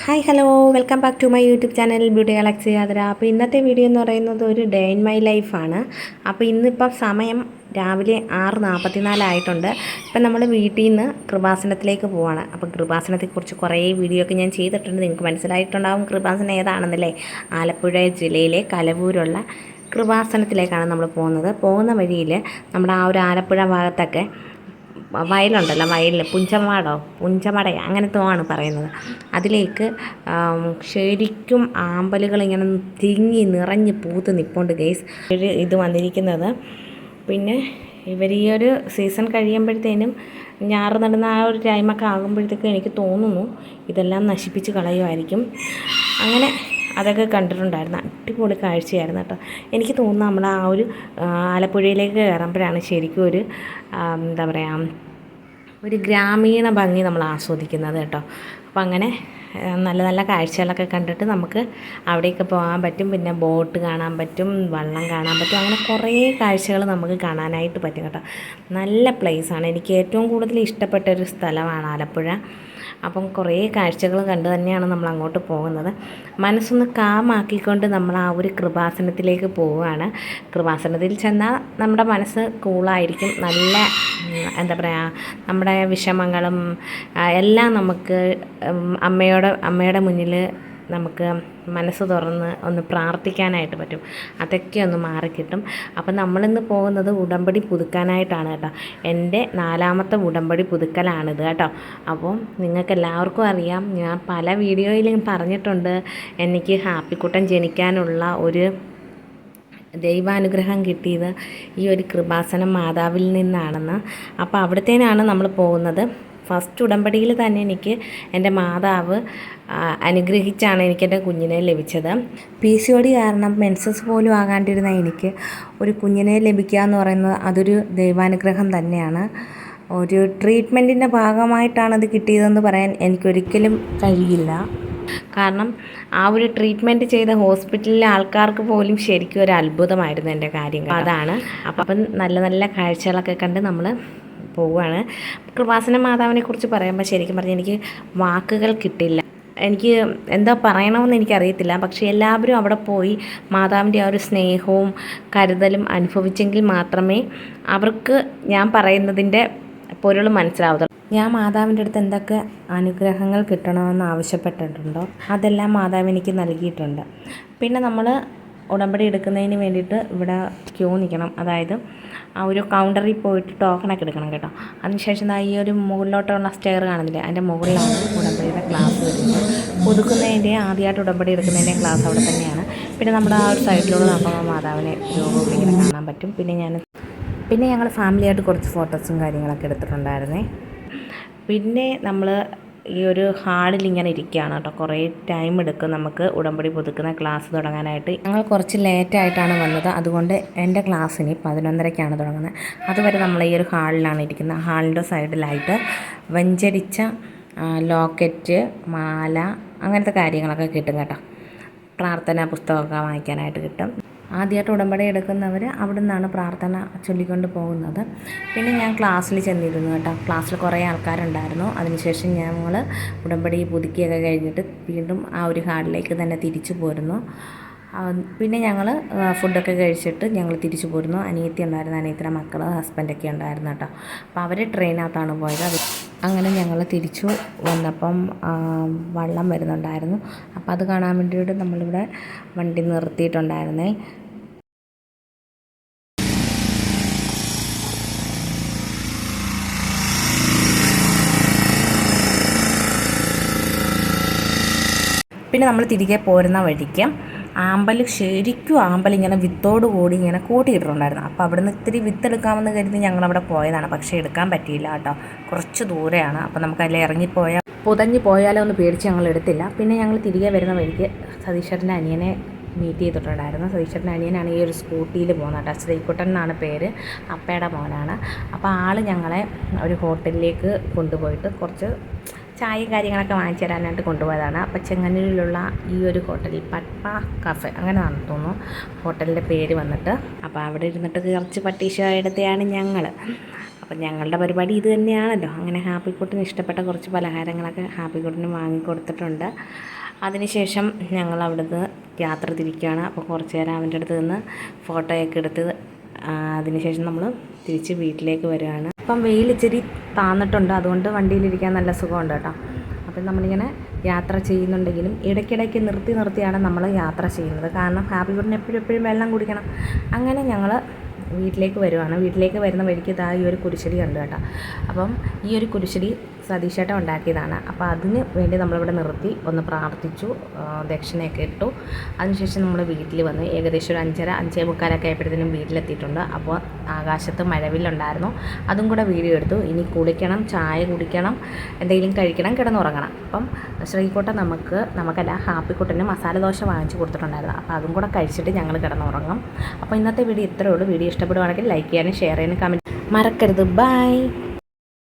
Hi hello welcome back to my YouTube channel Beauty Galaxy യാത്ര അപ്പോൾ ഇന്നത്തെ video എന്ന് പറയുന്നത് ഒരു ഡേ ഇൻ മൈ ലൈഫാണ് അപ്പോൾ ഇന്നിപ്പം സമയം രാവിലെ ആറ് നാൽപ്പത്തിനാലായിട്ടുണ്ട് ഇപ്പം നമ്മൾ വീട്ടിൽ നിന്ന് കൃപാസനത്തിലേക്ക് പോവാണ്. അപ്പോൾ കൃപാസനത്തെക്കുറിച്ച് കുറേ വീഡിയോ ഒക്കെ ഞാൻ ചെയ്തിട്ടുണ്ട്. നിങ്ങൾക്ക് മനസ്സിലായിട്ടുണ്ടാവും കൃപാസനം ഏതാണെന്നല്ലേ? ആലപ്പുഴ ജില്ലയിലെ കലവൂരുള്ള കൃപാസനത്തിലേക്കാണ് നമ്മൾ പോകുന്നത്. പോകുന്ന വഴിയിൽ നമ്മുടെ ആ ഒരു ആലപ്പുഴ ഭാഗത്തൊക്കെ വയലുണ്ടല്ലോ വയലിൽ പുഞ്ചമാടോ? പുഞ്ചമട അങ്ങനത്തെ ആണ് പറയുന്നത്. അതിലേക്ക് ശരിക്കും ആമ്പലുകൾ ഇങ്ങനെ തിങ്ങി നിറഞ്ഞ് പൂത്ത് നിൽപ്പുണ്ട് ഗെയ്സ് ഒരു ഇത് വന്നിരിക്കുന്നത്. പിന്നെ ഇവർ ഈ ഒരു സീസൺ കഴിയുമ്പോഴത്തേനും ഞാറ് നടുന്ന ആ ഒരു ടൈമൊക്കെ ആകുമ്പോഴത്തേക്കും എനിക്ക് തോന്നുന്നു ഇതെല്ലാം നശിപ്പിച്ച് കളയുമായിരിക്കും. അങ്ങനെ അതൊക്കെ കണ്ടിട്ടുണ്ടായിരുന്നു. അടിപൊളി കാഴ്ചയായിരുന്നു കേട്ടോ. എനിക്ക് തോന്നുന്നു നമ്മൾ ആ ഒരു ആലപ്പുഴയിലേക്ക് കയറുമ്പോഴാണ് ശരിക്കും ഒരു എന്താ പറയുക ഒരു ഗ്രാമീണ ഭംഗി നമ്മൾ ആസ്വദിക്കുന്നത് കേട്ടോ. അപ്പം അങ്ങനെ നല്ല നല്ല കാഴ്ചകളൊക്കെ കണ്ടിട്ട് നമുക്ക് അവിടേക്ക് പോകാൻ പറ്റും. പിന്നെ ബോട്ട് കാണാൻ പറ്റും വള്ളം കാണാൻ പറ്റും. അങ്ങനെ കുറേ കാഴ്ചകൾ നമുക്ക് കാണാനായിട്ട് പറ്റും കേട്ടോ. നല്ല പ്ലേസാണ് എനിക്ക് ഏറ്റവും കൂടുതൽ ഇഷ്ടപ്പെട്ട ഒരു സ്ഥലമാണ് ആലപ്പുഴ. അപ്പം കുറേ കാഴ്ചകൾ കണ്ട് തന്നെയാണ് നമ്മൾ അങ്ങോട്ട് പോകുന്നത്. മനസ്സൊന്ന് കാമാക്കിക്കൊണ്ട് നമ്മൾ ആ ഒരു കൃപാസനത്തിലേക്ക് പോവുകയാണ്. കൃപാസനത്തിൽ ചെന്നാൽ നമ്മുടെ മനസ്സ് കൂളായിരിക്കും. നല്ല എന്താ പറയുക നമ്മുടെ വിഷമങ്ങളും എല്ലാം നമുക്ക് അമ്മയോട് അമ്മയുടെ മുന്നിൽ നമുക്ക് മനസ്സ് തുറന്ന് ഒന്ന് പ്രാർത്ഥിക്കാനായിട്ട് പറ്റും. അതൊക്കെ ഒന്ന് മാറിക്കിട്ടും അപ്പം നമ്മളിന്ന് പോകുന്നത് ഉടമ്പടി പുതുക്കാനായിട്ടാണ് കേട്ടോ. എന്റെ നാലാമത്തെ ഉടമ്പടി പുതുക്കലാണിത് കേട്ടോ. അപ്പോൾ നിങ്ങൾക്ക് എല്ലാവർക്കും അറിയാം ഞാൻ പല വീഡിയോയിലും പറഞ്ഞിട്ടുണ്ട് എനിക്ക് ഹാപ്പിക്കുട്ടൻ ജനിക്കാനുള്ള ഒരു ദൈവാനുഗ്രഹം കിട്ടിയത് ഈ ഒരു കൃപാസനം മാതാവിൽ നിന്നാണെന്ന്. അപ്പോൾ അവിടത്തേനാണ് നമ്മൾ പോകുന്നത്. ഫസ്റ്റ് ഉടമ്പടിയിൽ തന്നെ എനിക്ക് എന്റെ മാതാവ് അനുഗ്രഹിച്ചാണ് എനിക്ക് എനിക്കെന്റെ കുഞ്ഞിനെ ലഭിച്ചത്. പി സി ഒ ഡി കാരണം മെൻസസ് പോലും ആകാണ്ടിരുന്ന എനിക്ക് ഒരു കുഞ്ഞിനെ ലഭിക്കുക എന്ന് പറയുന്നത് അതൊരു ദൈവാനുഗ്രഹം തന്നെയാണ്. ഒരു ട്രീറ്റ്മെന്റിന്റെ ഭാഗമായിട്ടാണ് അത് കിട്ടിയതെന്ന് പറയാൻ എനിക്കൊരിക്കലും കഴിയില്ല. കാരണം ആ ഒരു ട്രീറ്റ്മെന്റ് ചെയ്ത ഹോസ്പിറ്റലിലെ ആൾക്കാർക്ക് പോലും ശരിക്കും ഒരു അത്ഭുതമായിരുന്നു എന്റെ കാര്യങ്ങൾ അതാണ്. അപ്പം നല്ല നല്ല കാഴ്ചകളൊക്കെ കണ്ട് നമ്മൾ പോവുകയാണ്. കൃപാസന മാതാവിനെ കുറിച്ച് പറയുമ്പോൾ ശരിക്കും പറഞ്ഞാൽ എനിക്ക് വാക്കുകൾ കിട്ടില്ല. എനിക്ക് എന്താ പറയണമെന്ന് എനിക്കറിയത്തില്ല. പക്ഷേ എല്ലാവരും അവിടെ പോയി മാതാവിന്റെ ആ ഒരു സ്നേഹവും കരുതലും അനുഭവിച്ചെങ്കിൽ മാത്രമേ അവർക്ക് ഞാൻ പറയുന്നതിന്റെ പൊരുൾ മനസ്സിലാവത്തുള്ളൂ. ഞാൻ മാതാവിന്റെ അടുത്ത് എന്തൊക്കെ അനുഗ്രഹങ്ങൾ കിട്ടണമെന്ന് ആവശ്യപ്പെട്ടിട്ടുണ്ടോ? അതെല്ലാം മാതാവ് എനിക്ക് നൽകിയിട്ടുണ്ട്. പിന്നെ നമ്മൾ ഉടമ്പടി എടുക്കുന്നതിന് വേണ്ടിയിട്ട് ഇവിടെ ക്യൂ നിൽക്കണം. അതായത് ആ ഒരു കൗണ്ടറിൽ പോയിട്ട് ടോക്കണൊക്കെ എടുക്കണം കേട്ടോ. അതിനുശേഷം ഈ ഒരു മുകളിലോട്ടുള്ള സ്റ്റെയർ കാണുന്നില്ല അതിന്റെ മുകളിലാണ് ഉടമ്പടിയുടെ ക്ലാസ് വരുന്നത്. പുതുക്കുന്നതിന്റെ ആദ്യമായിട്ട് ഉടമ്പടി എടുക്കുന്നതിന്റെ ക്ലാസ് അവിടെ തന്നെയാണ്. പിന്നെ നമ്മുടെ ആ ഒരു സൈഡിലൂടെ നമ്മൾ മാതാവിനെ രൂപം ഇങ്ങനെ കാണാൻ പറ്റും. പിന്നെ ഞാൻ പിന്നെ ഞങ്ങൾ ഫാമിലിയായിട്ട് കുറച്ച് ഫോട്ടോസും കാര്യങ്ങളൊക്കെ എടുത്തിട്ടുണ്ടായിരുന്നേ. പിന്നെ നമ്മൾ ഈ ഒരു ഹാളിൽ ഇങ്ങനെ ഇരിക്കുകയാണ് കേട്ടോ. കുറേ ടൈം എടുക്കും നമുക്ക് ഉടമ്പടി പുതുക്കുന്ന ക്ലാസ് തുടങ്ങാനായിട്ട്. ഞങ്ങൾ കുറച്ച് ലേറ്റായിട്ടാണ് വന്നത്. അതുകൊണ്ട് എന്റെ ക്ലാസ്സിന് പതിനൊന്നരയ്ക്കാണ് തുടങ്ങുന്നത്. അതുവരെ നമ്മൾ ഈ ഒരു ഹാളിലാണ് ഇരിക്കുന്നത്. ഹാളിന്റെ സൈഡിലായിട്ട് വെഞ്ചരിച്ച ലോക്കറ്റ് മാല അങ്ങനത്തെ കാര്യങ്ങളൊക്കെ കിട്ടും കേട്ടോ. പ്രാർത്ഥനാ പുസ്തകമൊക്കെ വാങ്ങിക്കാനായിട്ട് കിട്ടും. ആദ്യമായിട്ട് ഉടമ്പടി എടുക്കുന്നവർ അവിടെ നിന്നാണ് പ്രാർത്ഥന ചൊല്ലിക്കൊണ്ട് പോകുന്നത്. പിന്നെ ഞാൻ ക്ലാസ്സിൽ ചെന്നിരുന്നു കേട്ടോ. ക്ലാസ്സിൽ കുറേ ആൾക്കാരുണ്ടായിരുന്നു. അതിനുശേഷം ഞങ്ങൾ ഉടമ്പടി പുതുക്കിയൊക്കെ കഴിഞ്ഞിട്ട് വീണ്ടും ആ ഒരു ഹാളിലേക്ക് തന്നെ തിരിച്ചു പോരുന്നു. പിന്നെ ഞങ്ങൾ ഫുഡൊക്കെ കഴിച്ചിട്ട് ഞങ്ങൾ തിരിച്ചു പോരുന്നു. അനിയത്തി ഉണ്ടായിരുന്നു അനിയത്തിന്റെ മക്കൾ ഹസ്ബൻഡൊക്കെ ഉണ്ടായിരുന്നു കേട്ടോ. അപ്പോൾ അവർ ട്രെയിനകത്താണ് പോയത്. അങ്ങനെ ഞങ്ങൾ തിരിച്ചു വന്നപ്പം വള്ളം വരുന്നുണ്ടായിരുന്നു. അപ്പോൾ അത് കാണാൻ വേണ്ടിയിട്ട് നമ്മളിവിടെ വണ്ടി നിർത്തിയിട്ടുണ്ടായിരുന്നേ. പിന്നെ നമ്മൾ തിരികെ പോരുന്ന വഴിക്ക് ആമ്പൽ ശരിക്കും ആമ്പൽ ഇങ്ങനെ വിത്തോട് കൂടി ഇങ്ങനെ കൂട്ടിയിട്ടുണ്ടായിരുന്നു അപ്പോൾ അവിടെ നിന്ന് ഇത്തിരി വിത്ത് എടുക്കാമെന്ന് കരുതി ഞങ്ങൾ അവിടെ പോയതാണ്. പക്ഷേ എടുക്കാൻ പറ്റിയില്ല കേട്ടോ. കുറച്ച് ദൂരെയാണ്. അപ്പോൾ നമുക്ക് അതിൽ ഇറങ്ങിപ്പോയാൽ പുതഞ്ഞ് പോയാലോ എന്ന് പേടിച്ച് ഞങ്ങൾ എടുത്തില്ല. പിന്നെ ഞങ്ങൾ തിരികെ വരുന്ന വഴിക്ക് സതീശ്വരന്റെ അനിയനെ മീറ്റ് ചെയ്തിട്ടുണ്ടായിരുന്നു. സതീശ്വരന്റെ അനിയനാണ് ഈ ഒരു സ്കൂട്ടിയിൽ പോകുന്നത് കേട്ടോ. ശ്രീകുട്ടൻ എന്നാണ് പേര്. അപ്പയുടെ മോനാണ്. അപ്പോൾ ആൾ ഞങ്ങളെ ഒരു ഹോട്ടലിലേക്ക് കൊണ്ടുപോയിട്ട് കുറച്ച് ചായയും കാര്യങ്ങളൊക്കെ വാങ്ങിച്ചു തരാനായിട്ട് കൊണ്ടുപോയതാണ്. അപ്പോൾ ചെങ്ങന്നൂരിലുള്ള ഈ ഒരു ഹോട്ടലിൽ പട്ട കഫെ അങ്ങനെ തോന്നുന്നു. ഹോട്ടലിന്റെ പേര് വന്നിട്ട്. അപ്പോൾ അവിടെ ഇരുന്നിട്ട് കുറച്ച് പട്ടീഷ എടുത്തെയാണ് ഞങ്ങൾ അപ്പം ഞങ്ങളുടെ പരിപാടി ഇത് തന്നെയാണല്ലോ. അങ്ങനെ ഹാപ്പി കുട്ടിന് ഇഷ്ടപ്പെട്ട കുറച്ച് പലഹാരങ്ങളൊക്കെ ഹാപ്പി കുട്ടിന് വാങ്ങിക്കൊടുത്തിട്ടുണ്ട് അതിനുശേഷം ഞങ്ങൾ അവിടുന്ന് യാത്ര തിരിക്കുകയാണ്. അപ്പോൾ കുറച്ച് നേരം അവന്റെ അടുത്ത് നിന്ന് ഫോട്ടോയൊക്കെ എടുത്ത് അതിനുശേഷം നമ്മൾ തിരിച്ച് വീട്ടിലേക്ക് വരികയാണ്. അപ്പം വെയിൽ ഇച്ചിരി താന്നിട്ടുണ്ട്. അതുകൊണ്ട് വണ്ടിയിലിരിക്കാൻ നല്ല സുഖമുണ്ട് കേട്ടോ. അപ്പം നമ്മളിങ്ങനെ യാത്ര ചെയ്യുന്നുണ്ടെങ്കിലും ഇടയ്ക്കിടയ്ക്ക് നിർത്തി നിർത്തിയാണ് നമ്മൾ യാത്ര ചെയ്യുന്നത്. കാരണം ഹാപ്പി ബുഡിന് എപ്പോഴും എപ്പോഴും വെള്ളം കുടിക്കണം. അങ്ങനെ ഞങ്ങൾ വീട്ടിലേക്ക് വരുവാണ്. വീട്ടിലേക്ക് വരുന്ന വഴിക്ക് ഇതാ ഈ ഒരു കുരിശടി കണ്ടു കേട്ടോ. അപ്പം ഈ ഒരു കുരിശടി സതീശേട്ടൻ ഉണ്ടാക്കിയതാണ്. അപ്പോൾ അതിന് വേണ്ടി നമ്മളിവിടെ നിർത്തി ഒന്ന് പ്രാർത്ഥിച്ചു ദക്ഷിണയൊക്കെ ഇട്ടു. അതിനുശേഷം നമ്മൾ വീട്ടിൽ വന്നു ഏകദേശം ഒരു അഞ്ചര അഞ്ചേ മുക്കാലൊക്കെ ആയപ്പോഴത്തേനും വീട്ടിലെത്തിയിട്ടുണ്ട്. അപ്പോൾ ആകാശത്ത് മഴവില്ലുണ്ടായിരുന്നു. അതും കൂടെ വീഡിയോ എടുത്തു. ഇനി കുളിക്കണം ചായ കുടിക്കണം എന്തെങ്കിലും കഴിക്കണം കിടന്നുറങ്ങണം. അപ്പം ശ്രീകോട്ട നമുക്ക് നമുക്കല്ല ഹാപ്പിക്കുട്ടന് മസാല ദോശ വാങ്ങിച്ചു കൊടുത്തിട്ടുണ്ടായിരുന്നു. അപ്പോൾ അതും കൂടെ കഴിച്ചിട്ട് ഞങ്ങൾ കിടന്നുറങ്ങും. അപ്പോൾ ഇന്നത്തെ വീഡിയോ ഇത്രയേ ഉള്ളൂ. വീഡിയോ ഇഷ്ടപ്പെടുവാണെങ്കിൽ ലൈക്ക് ചെയ്യാനും ഷെയർ ചെയ്യാനും കമന്റ് മറക്കരുത്. ബൈ